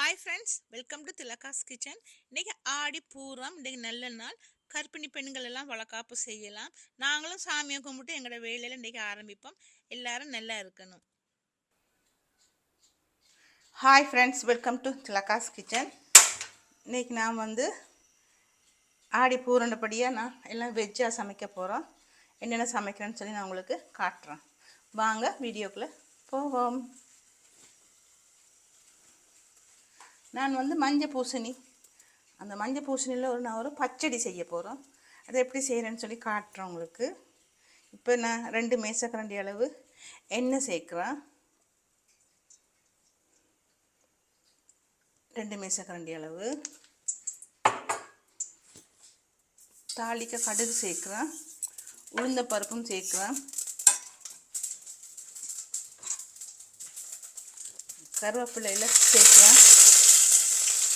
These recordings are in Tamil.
Hi friends welcome to Thilaka's kitchen இன்றைக்கி ஆடி பூரம் இன்றைக்கி நல்ல நாள். கர்ப்பிணி பெண்கள் எல்லாம் வளக்காப்பு செய்யலாம். நாங்களும் சாமியை கும்பிட்டு எங்களோட வேலையில் இன்றைக்கி ஆரம்பிப்போம். எல்லாரும் நல்லா இருக்கணும். Hi friends welcome to Thilaka's kitchen இன்றைக்கி நான் வந்து ஆடி பூரண்டபடியாக நான் எல்லாம் வெஜ்ஜாக சமைக்க போகிறோம் என்னென்ன சமைக்கிறேன்னு சொல்லி நான் உங்களுக்கு காட்டுறேன். வாங்க வீடியோக்குள்ளே போவோம். நான் வந்து மஞ்சள் பூசணி. அந்த மஞ்சள் பூசணியில் ஒரு நான் ஒரு பச்சடி செய்ய போகிறோம் அதை எப்படி செய்கிறேன்னு சொல்லி காட்டுறேன் உங்களுக்கு. இப்போ நான் ரெண்டு மேசக்கரண்டி அளவு எண்ணெய் சேர்க்குறேன். ரெண்டு மேசக்கரண்டி அளவு. தாளிக்க கடுகு சேர்க்குறேன். உளுந்த பருப்பும் சேர்க்குறேன். கருவேப்பிலையில் சேர்க்குறேன்.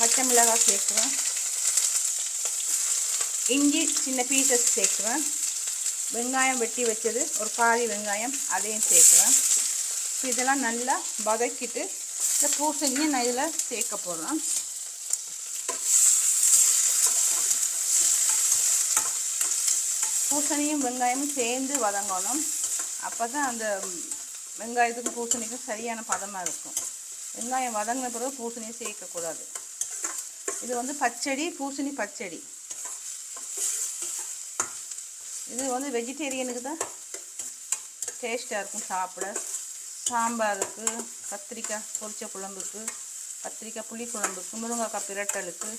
பச்சை மிளகாய் சேர்க்குறேன் இஞ்சி சின்ன பீசஸ் சேர்க்குறேன் வெங்காயம் வெட்டி வச்சது ஒரு பாதி வெங்காயம் அதையும் சேர்க்குறேன் இப்போ இதெல்லாம் நல்லா வதக்கிட்டு இந்த பூசணியும் நான் இதில் சேர்க்க போகிறேன் பூசணியும் வெங்காயமும் சேர்ந்து வதங்கணும். அப்போ தான் அந்த வெங்காயத்துக்கும் பூசணிக்கும் சரியான பதமாக இருக்கும். வெங்காயம் வதங்கின பிறகு பூசணியை சேர்க்கக்கூடாது. இது வந்து பச்சடி பூசணி பச்சடி. இது வந்து வெஜிடேரியனுக்கு தான் டேஸ்ட்டாக இருக்கும் சாப்பிட. சாம்பாருக்கு கத்திரிக்காய் பொரிச்ச குழம்புக்கு கத்திரிக்காய் புளி குழம்புக்கு முருங்கைக்காய் பிரட்டலுக்கு.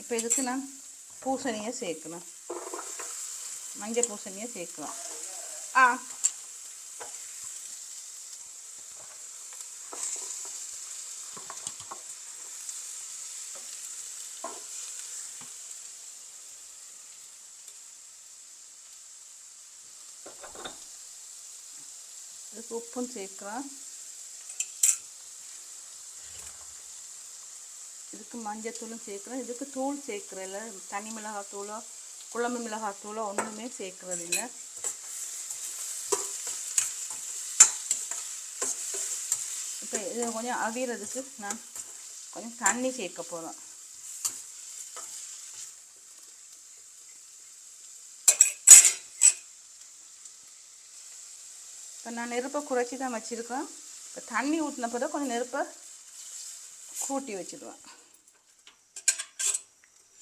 இப்போ இதுக்கு நான் பூசணியை சேர்க்கணும். மஞ்சள் பூசணியை சேர்க்கலாம். ஆ உப்பும் சேர்க்கலாம். இதுக்கு மஞ்சத்தூளும் சேர்க்குறேன் இதுக்கு தூள் சேர்க்குறதில்ல. தனி மிளகாய் தூளோ குழம்பு மிளகாய் தூளோ ஒன்றுமே சேர்க்குறது இல்லை இப்போ இது கொஞ்சம் அவியறதுக்கு நான் கொஞ்சம் தண்ணி சேர்க்க போகிறேன் இப்போ நான் நெருப்பை குறைச்சி தான் வச்சுருக்கேன். இப்போ தண்ணி ஊற்றின பிறகு கொஞ்சம் நெருப்பை கூட்டி வச்சுடுவேன்.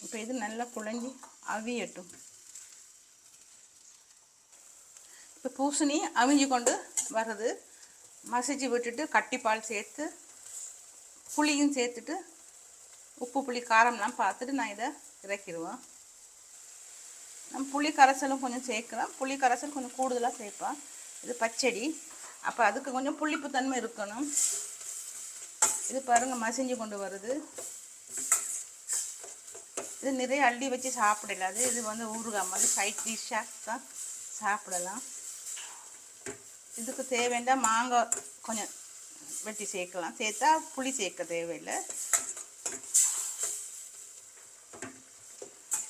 இப்போ இது நல்லா குழஞ்சி அவியட்டும். இப்போ பூசணி அவிஞ்சு கொண்டு வர்றது. மசிச்சு விட்டுட்டு கட்டிப்பால் சேர்த்து புளியும் சேர்த்துட்டு உப்பு புளி காரம்லாம் பார்த்துட்டு நான் இதை இறக்கிடுவேன். நான் புளி கரைசலும் கொஞ்சம் சேர்க்கலாம். புளி கரைசல் கொஞ்சம் கூடுதலாக சேர்ப்பேன். இது பச்சடி. அப்போ அதுக்கு கொஞ்சம் புளிப்புத்தன்மை இருக்கணும். இது பாருங்கள் மசிஞ்சு கொண்டு வருது. இது நிறைய அள்ளி வச்சு சாப்பிடலாது இது வந்து ஊறுகாய் மாதிரி சைட் டிஷ்ஷாக தான் சாப்பிடலாம். இதுக்கு தேவைண்டா மாங்காய் கொஞ்சம் வெட்டி சேர்க்கலாம். சேர்த்தா புளி சேர்க்க தேவையில்லை.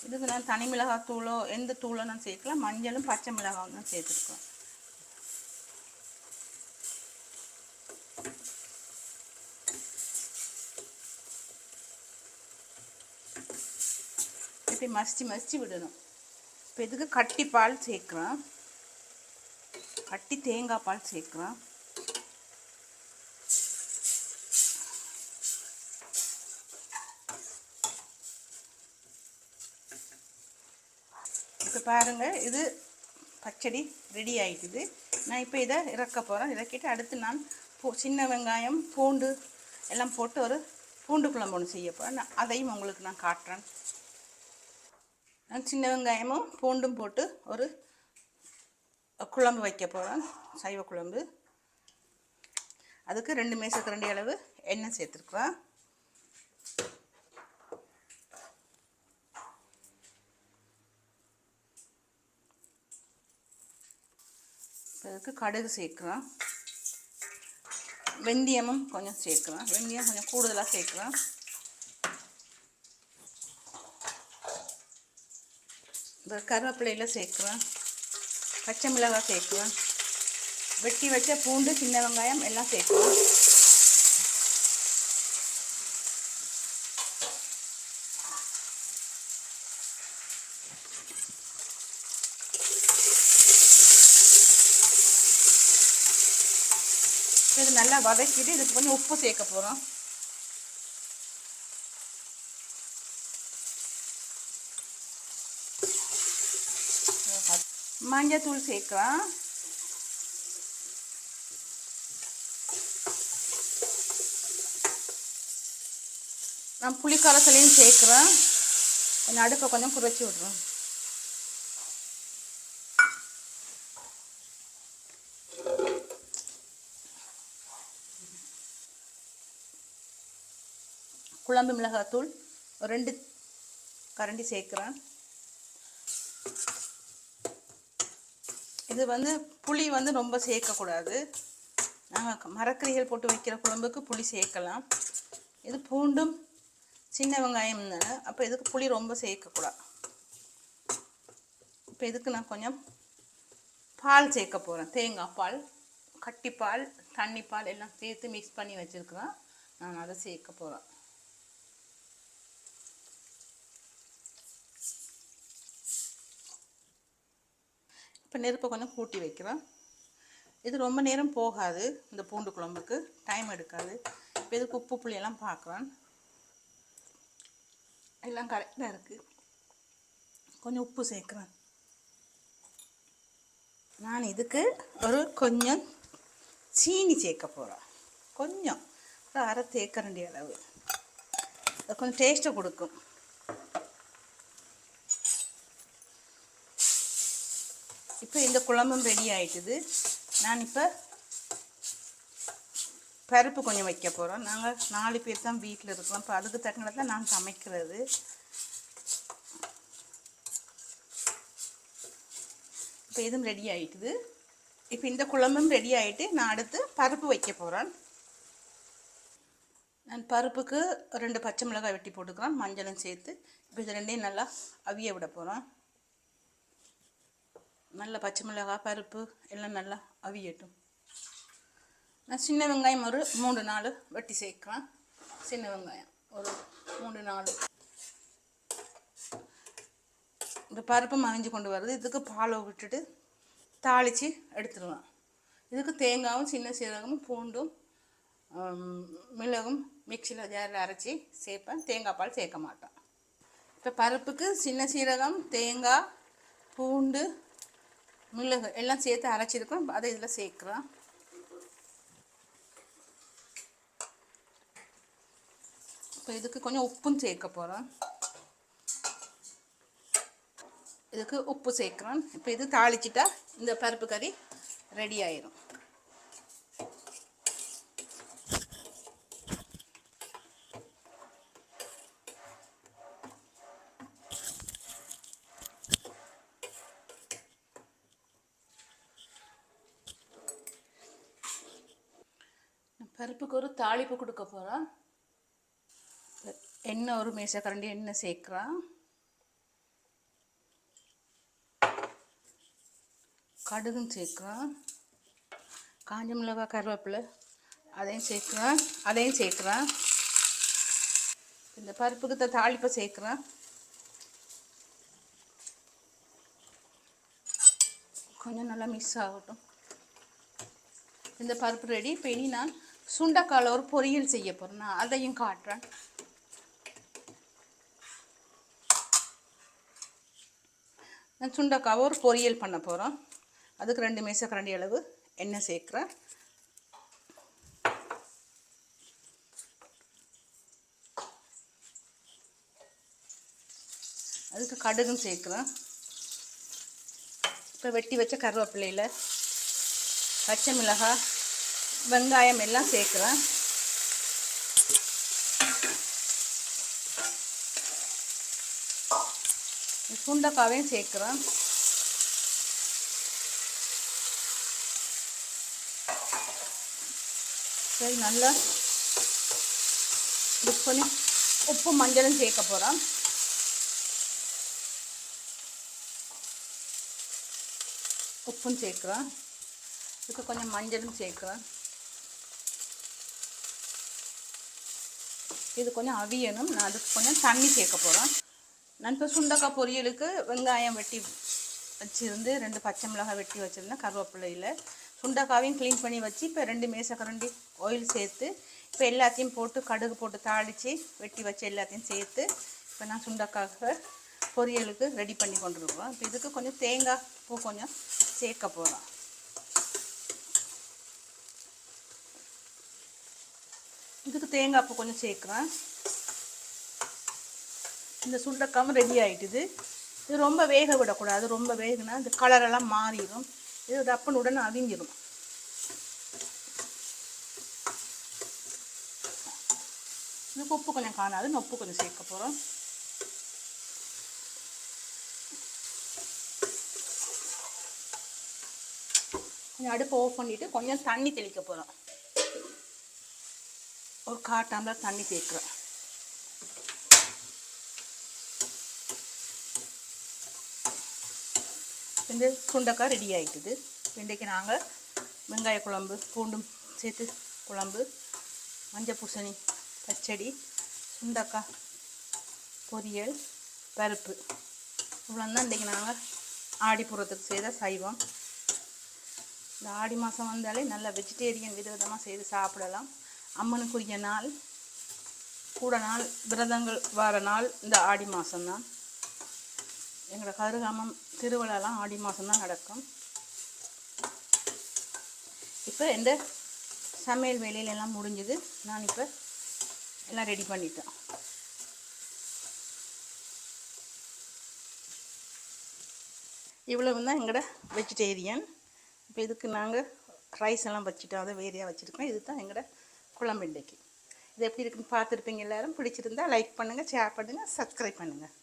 இதுக்கு நான் தனி மிளகாய் தூளோ எந்த தூளோ நான் சேர்க்கலாம். மஞ்சளும் பச்சை மிளகாவும் தான் சேர்த்துருக்கோம். இப்படி மசிச்சு மசிச்சு விடணும். இப்போ இதுக்கு கட்டி பால் சேர்க்குறோம்? கட்டி தேங்காய் பால் சேர்க்குறோம். இப்போ பாருங்கள் இது பச்சடி ரெடி ஆகிட்டுது நான் இப்போ இதை இறக்க போகிறேன் இறக்கிட்டு அடுத்து நான் பூ சின்ன வெங்காயம் பூண்டு எல்லாம் போட்டு ஒரு பூண்டு குழம்பு ஒன்று செய்ய போகிறேன் நான் அதையும் உங்களுக்கு நான் காட்டுறேன். சின்ன வெங்காயமும் பூண்டும் போட்டு ஒரு குழம்பு வைக்க போகிறேன் சைவ குழம்பு. அதுக்கு ரெண்டு மேசக்கரண்டி அளவு எண்ணெய் சேர்த்துருக்குறேன். அதுக்கு கடுகு சேர்க்குறேன். வெந்தயமும் கொஞ்சம் சேர்க்கலாம் வெந்தயம் கொஞ்சம் கூடுதலாக சேர்க்கலாம் இந்த கருவேப்பிலையில் சேர்க்குவேன். பச்சை மிளகாய் சேர்க்குவேன். வெட்டி வச்ச பூண்டு சின்ன வெங்காயம் எல்லாம் சேர்க்குவேன். இது நல்லா வதக்கிட்டு இதுக்கு கொஞ்சம் உப்பு சேர்க்க போகிறோம் மஞ்சத்தூள் சேர்க்கலாம். நான் புளி கரைசலையும் சேர்க்குறேன். கொஞ்சம் அடுப்பை கொஞ்சம் குறைச்சி விட்றேன். குழம்பு மிளகாத்தூள் ரெண்டு கரண்டி சேர்க்குறேன். இது வந்து புளி வந்து ரொம்ப சேர்க்கக்கூடாது. நாங்கள் மரக்கறிகள் போட்டு வைக்கிற குழம்புக்கு புளி சேர்க்கலாம். இது பூண்டும் சின்ன வெங்காயம் அப்போ இதுக்கு புளி ரொம்ப சேர்க்கக்கூடாது இப்போ இதுக்கு நான் கொஞ்சம் பால் சேர்க்க போகிறேன் தேங்காய் பால் கட்டிப்பால் தண்ணி பால் எல்லாம் சேர்த்து மிக்ஸ் பண்ணி வச்சுருக்குறேன் நான் அதை சேர்க்க போகிறேன் இப்போ நெருப்பை கொஞ்சம் கூட்டி வைக்கிறேன். இது ரொம்ப நேரம் போகாது இந்த பூண்டு குழம்புக்கு. டைம் எடுக்காது. இப்போ இதுக்கு உப்பு புளியெல்லாம் பார்க்குறேன். எல்லாம் கரெக்டாக இருக்குது கொஞ்சம் உப்பு சேர்க்குறேன். நான் இதுக்கு ஒரு கொஞ்சம் சீனி சேர்க்க போகிறேன் கொஞ்சம். அரை அரை தேக்கரண்டி அளவு. அது கொஞ்சம் டேஸ்ட்டை கொடுக்கும். இப்போ இந்த குழம்பும் ரெடி ஆகிட்டுது நான் இப்போ பருப்பு கொஞ்சம் வைக்க போகிறோம் நாங்கள் நாலு பேர் தான் வீட்டில் இருக்கோம். இப்போ அதுக்கு தக்கன தான் நான் சமைக்கிறது. இப்போ இதுவும் ரெடி ஆகிட்டுது இப்போ இந்த குழம்பும் ரெடி ஆகிட்டு நான் அடுத்து பருப்பு வைக்க போகிறேன் நான் பருப்புக்கு ரெண்டு பச்சை மிளகாய் வெட்டி போட்டுக்கிறேன் மஞ்சளும் சேர்த்து. இப்போ இது ரெண்டையும் நல்லா அவிய விட போகிறோம் நல்ல பச்சை மிளகாய் பருப்பு எல்லாம் நல்லா அவியட்டும். நான் சின்ன வெங்காயம் ஒரு மூணு நாலு வெட்டி சேர்க்குறேன் சின்ன வெங்காயம் ஒரு மூணு நாலு. இந்த பருப்பு மறைஞ்சு கொண்டு வருது இதுக்கு பாலை விட்டுட்டு தாளித்து எடுத்துருவேன் இதுக்கு தேங்காயும் சின்ன சீரகமும் பூண்டும் மிளகும் மிக்சியில் ஜாரில் அரைச்சி சேர்ப்பேன். தேங்காய் பால் சேர்க்க மாட்டேன். இப்போ பருப்புக்கு சின்ன சீரகம் தேங்காய் பூண்டு மிளகு எல்லாம் சேர்த்து அரைச்சிருக்கோம். அதை இதில் சேர்க்குறோம் இப்போ இதுக்கு கொஞ்சம் உப்பும் சேர்க்க போகிறோம் இதுக்கு உப்பு சேர்க்குறோம் இப்போ இது தாளிச்சிட்டா இந்த பருப்பு கறி ரெடி ஆயிரும். பருப்புக்கு ஒரு தாளிப்பு கொடுக்க போகிறோம் எண்ணெய் ஒரு மேசக்கரண்டி எண்ணெய் சேர்க்குறோம் கடுகும் சேர்க்குறோம் காஞ்ச மிளகாய் கருவேப்பிலை அதையும் சேர்க்குறான் அதையும் சேர்க்குறான் இந்த பருப்புக்கு த- தாளிப்பை சேர்க்குறான் கொஞ்சம் நல்லா மிக்ஸ் ஆகட்டும். இந்த பருப்பு ரெடி இப்போ இனி நான் சுண்டைக்கால ஒரு பொரியல் செய்ய போகிறேன் நான் அதையும் காட்டுறேன். நான் சுண்டைக்காவை ஒரு பொரியல் பண்ண போகிறோம் அதுக்கு ரெண்டு மேசக்கரண்டி அளவு எண்ணெய் சேர்க்குறேன். அதுக்கு கடுகும் சேர்க்குறேன். இப்போ வெட்டி வச்ச கருவேப்பிலையில் பச்சை மிளகாய் வெங்காயம் எல்லாம் சேர்க்குறேன். சுண்டக்காவையும் சேர்க்குறேன். சரி நல்லா மிக்ஸ் பண்ணி உப்பு மஞ்சளும் சேர்க்க போகிறேன் உப்பும் சேர்க்குறேன். இதுக்கு கொஞ்சம் மஞ்சளும் சேர்க்குறேன். இது கொஞ்சம் அவியணும். நான் அதுக்கு கொஞ்சம் தண்ணி சேர்க்க போகிறேன் நான் இப்போ சுண்டக்காய் பொரியலுக்கு வெங்காயம் வெட்டி வச்சுருந்து ரெண்டு பச்சை மிளகாய் வெட்டி வச்சுருந்தேன் கருவேப்பிலையில். சுண்டக்காவையும் க்ளீன் பண்ணி வச்சு இப்போ ரெண்டு மேசக்கரண்டி ஆயில் சேர்த்து இப்போ எல்லாத்தையும் போட்டு கடுகு போட்டு தாளித்து வெட்டி வச்சு எல்லாத்தையும் சேர்த்து இப்போ நான் சுண்டக்காக பொரியலுக்கு ரெடி பண்ணி கொண்டு இருக்கோம் இப்போ இதுக்கு கொஞ்சம் தேங்காய் பூ கொஞ்சம் சேர்க்க போகிறோம் இதுக்கு தேங்காய் பூ கொஞ்சம் சேர்க்குறேன். இந்த சுண்டக்காவும் ரெடி ஆகிட்டுது இது ரொம்ப வேக விடக்கூடாது. ரொம்ப வேகுனா இந்த கலரெல்லாம் மாறிடும். இது டப்புன்னு உடனே அவிஞ்சிடும் இதுக்கு உப்பு கொஞ்சம் காணாது. நான் உப்பு கொஞ்சம் சேர்க்க போகிறோம் கொஞ்சம் அடுப்பை ஆஃப் பண்ணிவிட்டு கொஞ்சம் தண்ணி தெளிக்க போகிறோம் ஒரு கால் டம்ளர் தண்ணி சேர்க்குறேன் இந்த சுண்டக்காய் ரெடி ஆகிட்டுது இன்றைக்கு நாங்கள் வெங்காய குழம்பு பூண்டும் சேர்த்து குழம்பு மஞ்சள் பூசணி பச்சடி சுண்டக்காய் பொரியல் பருப்பு. இவ்வளோ தான் இன்றைக்கி நாங்கள் ஆடிப்புறத்துக்கு செய்த சைவம். இந்த ஆடி மாதம் வந்தாலே நல்லா வெஜிடேரியன் விதவிதமாக செய்து சாப்பிடலாம். அம்மனுக்குரிய நாள் கூட நாள் விரதங்கள் வர நாள் இந்த ஆடி மாதம்தான் எங்களோட கருகாமம் திருவிழாலாம் ஆடி மாதம்தான் நடக்கும். இப்போ இந்த சமையல் வேலையில எல்லாம் முடிஞ்சது. நான் இப்போ எல்லாம் ரெடி பண்ணிட்டேன். இவ்வளவு தான் எங்களோட வெஜிடேரியன் இப்போ இதுக்கு நாங்கள் ரைஸ் எல்லாம் வச்சுட்டோம் அதை வேறையாக வச்சுருக்கோம். இது தான் எங்களோட குழம்பு இன்றைக்கு. இது எப்படி இருக்குன்னு பார்த்துருப்பீங்க எல்லாரும். பிடிச்சிருந்தா லைக் பண்ணுங்கள் ஷேர் பண்ணுங்கள் சப்ஸ்கிரைப் பண்ணுங்கள்